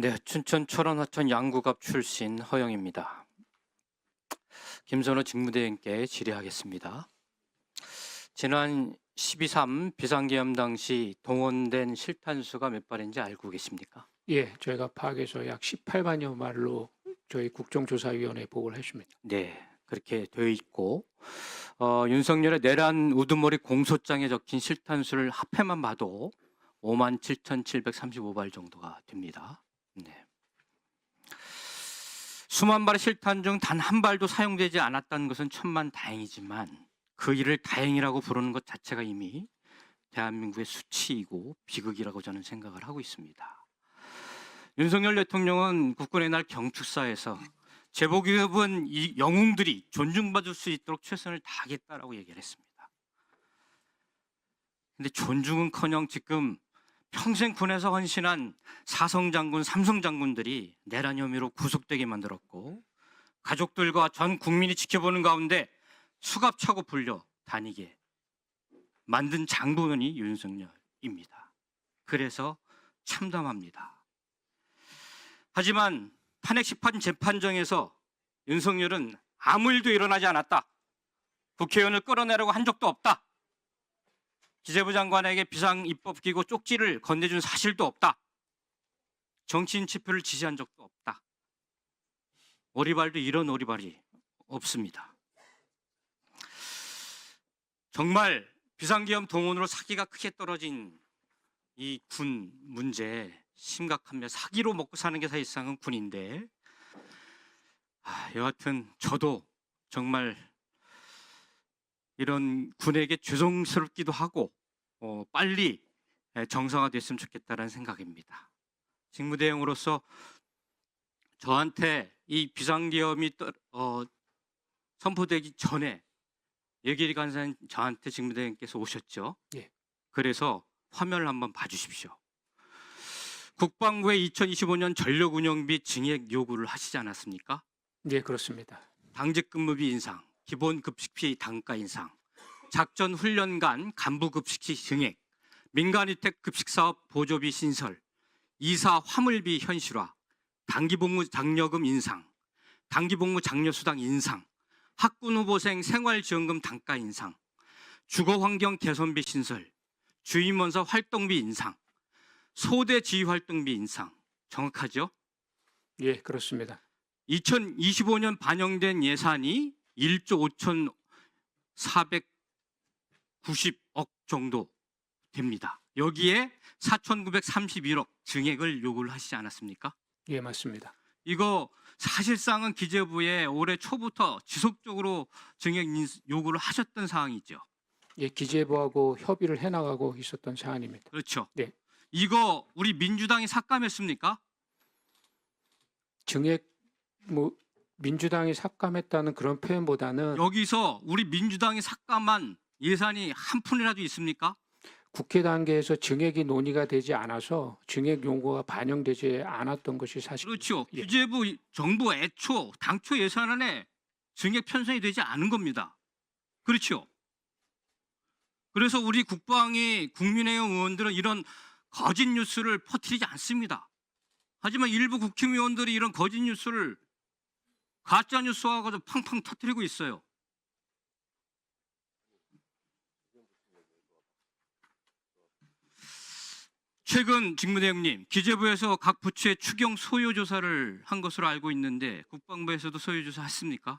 네, 춘천 철원 하천 양구갑 출신 허영입니다. 김선호 직무대행께 질의하겠습니다. 지난 12.3 비상계엄 당시 동원된 실탄수가 몇 발인지 알고 계십니까? 예, 저희가 파악해서 약 18만여 말로 저희 국정조사위원회에 보고를 했습니다. 네, 그렇게 되어 있고 어, 윤석열의 내란 우두머리 공소장에 적힌 실탄수를 합해만 봐도 5만 7,735발 정도가 됩니다. 네. 수만 발의 실탄 중 단 한 발도 사용되지 않았다는 것은 천만 다행이지만 그 일을 다행이라고 부르는 것 자체가 이미 대한민국의 수치이고 비극이라고 저는 생각을 하고 있습니다. 윤석열 대통령은 국군의 날 경축사에서 제복입은 이 영웅들이 존중받을 수 있도록 최선을 다하겠다라고 얘기를 했습니다. 근데 존중은커녕 지금 평생 군에서 헌신한 사성 장군, 삼성 장군들이 내란 혐의로 구속되게 만들었고 가족들과 전 국민이 지켜보는 가운데 수갑차고 불려 다니게 만든 장본이 윤석열입니다. 그래서 참담합니다. 하지만 탄핵 심판 재판정에서 윤석열은 아무 일도 일어나지 않았다. 국회의원을 끌어내려고 한 적도 없다. 기재부 장관에게 비상 입법 기구 쪽지를 건네준 사실도 없다. 정치인 치표를 지시한 적도 없다. 오리발도 이런 오리발이 없습니다. 정말 비상기업 동원으로 사기가 크게 떨어진 이 군 문제 심각합니다. 사기로 먹고 사는 게 사실상은 군인데 아, 여하튼 저도 정말 이런 군에게 죄송스럽기도 하고 어, 빨리 에, 정상화됐으면 좋겠다는 생각입니다. 직무 대행으로서 저한테 이 비상계엄이 떠- 어, 선포되기 전에 예결위 간사님 저한테 직무 대행께서 오셨죠. 예. 그래서 화면을 한번 봐주십시오. 국방부의 2025년 전력 운영 비 증액 요구를 하시지 않았습니까? 예, 그렇습니다. 당직 근무비 인상, 기본 급식비 단가 인상, 작전 훈련간 간부 급식비 증액, 민간위택 급식 사업 보조비 신설, 이사 화물비 현실화, 단기 복무 장려금 인상, 단기 복무 장려 수당 인상, 학군 후보생 생활지원금 단가 인상, 주거 환경 개선비 신설, 주임원사 활동비 인상, 소대 지휘 활동비 인상. 정확하죠? 예, 그렇습니다. 2025년 반영된 예산이 1조 5,490억 정도 됩니다. 여기에 4,931억 증액을 요구를 하시지 않았습니까? 예, 맞습니다. 이거 사실상은 기재부에 올해 초부터 지속적으로 증액 인- 요구를 하셨던 사항이죠. 예, 기재부하고 협의를 해 나가고 있었던 사안입니다. 그렇죠. 네. 이거 우리 민주당이 삭감했습니까? 증액 뭐 민주당이 삭감했다는 그런 표현보다는 여기서 우리 민주당이 삭감한 예산이 한 푼이라도 있습니까? 국회 단계에서 증액이 논의가 되지 않아서 증액 용고가 반영되지 않았던 것이 사실. 그렇죠. 예. 기재부 정부 애초 당초 예산안에 증액 편성이 되지 않은 겁니다. 그렇죠. 그래서 우리 국방위 국민의힘 의원들은 이런 거짓 뉴스를 퍼뜨리지 않습니다. 하지만 일부 국힘 의원들이 이런 거짓 뉴스를 가짜 뉴스화가지고 팡팡 터뜨리고 있어요. 최근 직무대행님 기재부에서 각 부처의 추경 소요 조사를 한 것으로 알고 있는데 국방부에서도 소요 조사 했습니까?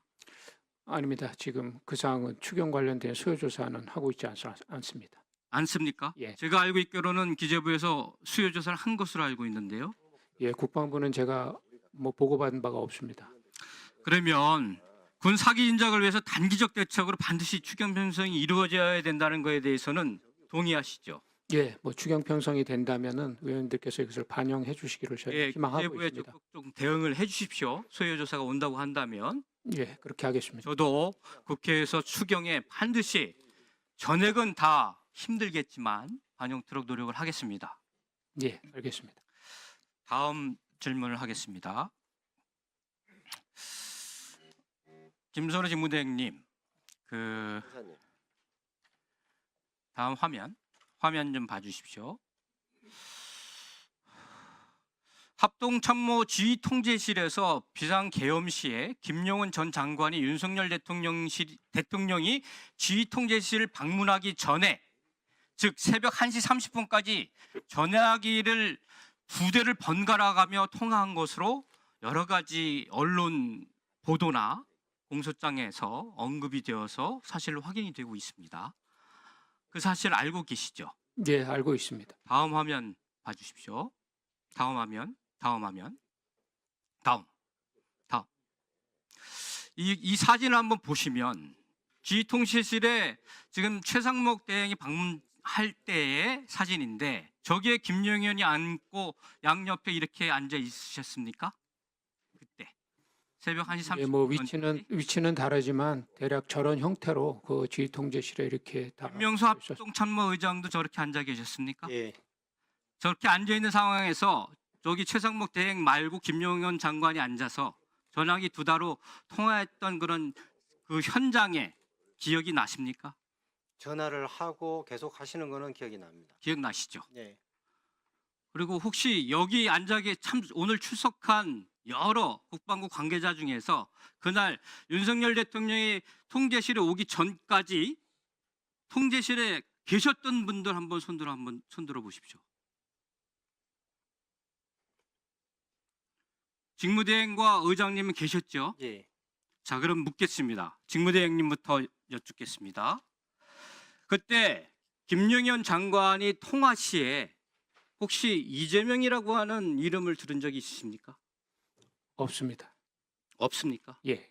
아닙니다. 지금 그 사항은 추경 관련된 수요 조사는 하고 있지 않, 않습니다. 않습니까? 예. 제가 알고 있기로는 기재부에서 수요 조사를 한 것으로 알고 있는데요. 예, 국방부는 제가 뭐 보고받은 바가 없습니다. 그러면 군 사기 인작을 위해서 단기적 대책으로 반드시 추경 편성이 이루어져야 된다는 것에 대해서는 동의하시죠? 예, 뭐 추경 편성이 된다면은 의원님들께서 이것을 반영해 주시기를 저희 예, 희망하고 기재부에 있습니다. 적극 좀 대응을 해주십시오. 소요 조사가 온다고 한다면 예, 그렇게 하겠습니다. 저도 국회에서 추경에 반드시 전액은 다 힘들겠지만 반영토록 노력을 하겠습니다. 예, 알겠습니다. 다음 질문을 하겠습니다. 김선호 직무대행님, 그. 다음 화면 화면 좀 봐주십시오. 합동참모 지휘 통제실에서 비상 계엄 시에 김용은 전 장관이 윤석열 대통령실, 대통령이 지휘 통제실을 방문하기 전에 즉 새벽 1시 30분까지 전화기를 두 대를 번갈아 가며 통화한 것으로 여러 가지 언론 보도나 공소장에서 언급이 되어서 사실로 확인이 되고 있습니다. 그 사실 알고 계시죠? 예, 알고 있습니다. 다음 화면 봐주십시오. 다음 화면, 다음 화면, 다음, 다음. 이, 이 사진을 한번 보시면 지휘통실실에 지금 최상목 대행이 방문할 때의 사진인데 저기에 김용현이 앉고 양옆에 이렇게 앉아 있으셨습니까? 새벽 1시 30분. 예, 뭐 위치는 위치는 다르지만 대략 저런 형태로 그 지휘 통제실에 이렇게 다 김명수 있었- 합동 참모 의장도 저렇게 앉아 계셨습니까? 예, 저렇게 앉아 있는 상황에서 저기 최상목 대행 말고 김용현 장관이 앉아서 전화기 두 다로 통화했던 그런 그 현장에 기억이 나십니까? 전화를 하고 계속 하시는 거는 기억이 납니다. 기억나시죠? 예, 그리고 혹시 여기 앉아 계참 오늘 출석한 여러 국방부 관계자 중에서 그날 윤석열 대통령이 통제실에 오기 전까지 통제실에 계셨던 분들 한번 손들어 한번 손들어 보십시오. 직무대행과 의장님은 계셨죠? 예, 자, 그럼 묻겠습니다. 직무대행님부터 여쭙겠습니다. 그때 김용현 장관이 통화 시에 혹시 이재명이라고 하는 이름을 들은 적이 있으십니까? 없습니다. 없습니까? 예.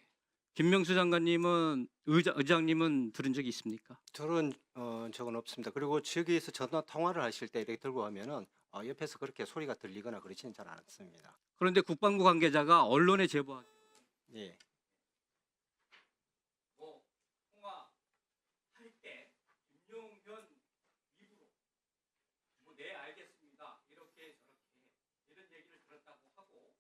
김명수 장관님은 의장, 의장님은 들은 적이 있습니까? 들은 어, 적은 없습니다. 그리고 저기에서 전화 통화를 하실 때 이렇게 들고 하면은 어, 옆에서 그렇게 소리가 들리거나 그렇지는 잘 않습니다. 그런데 국방부 관계자가 언론에 제보한 예, 뭐 통화할 때 김용현 입으로 뭐네 알겠습니다 이렇게 저렇게 이런 얘기를 들었다고 하고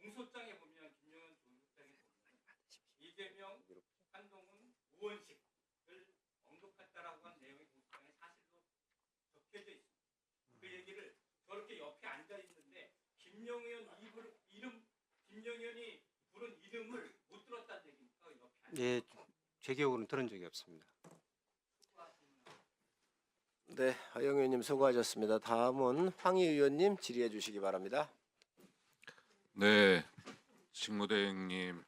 공소장에 보면 김용현 공소장에 보면 이재명 한동훈 우원식을 언급했다라고 한 내용이 공소장에 사실로 적혀져 있습니다. 그 얘기를 저렇게 옆에 앉아 있는데 김용현 입을 이름 김용현이 부른 이름을 못 들었다는 얘기니까 옆에 앉아 예, 제 기억으로는 들은 적이 없습니다. 네, 하영 의원님 수고하셨습니다. 다음은 황희 의원님 질의해 주시기 바랍니다. 네, 직무대행님